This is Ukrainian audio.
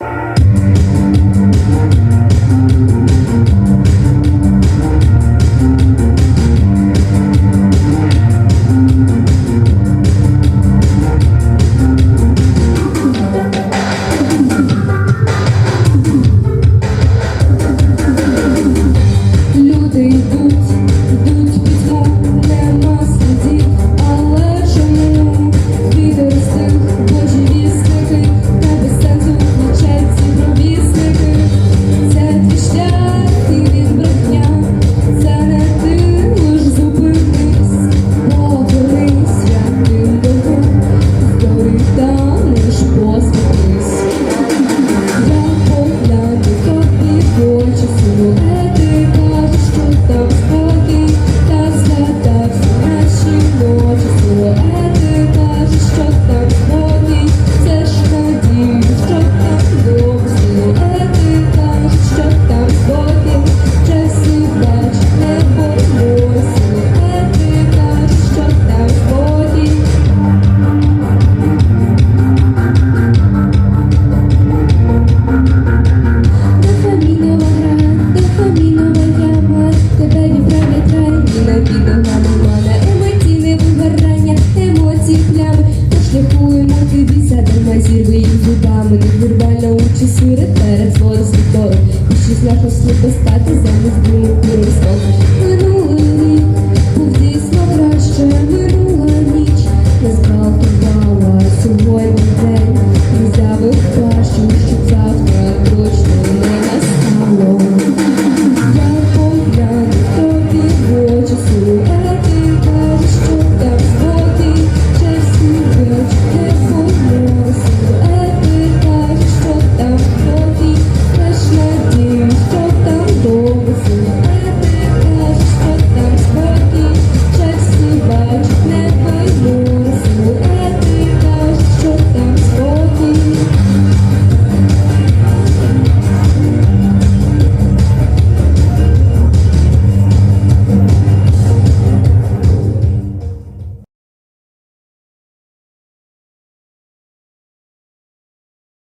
Люди йдуть, Хочеш на послуху стати замість дві, дві,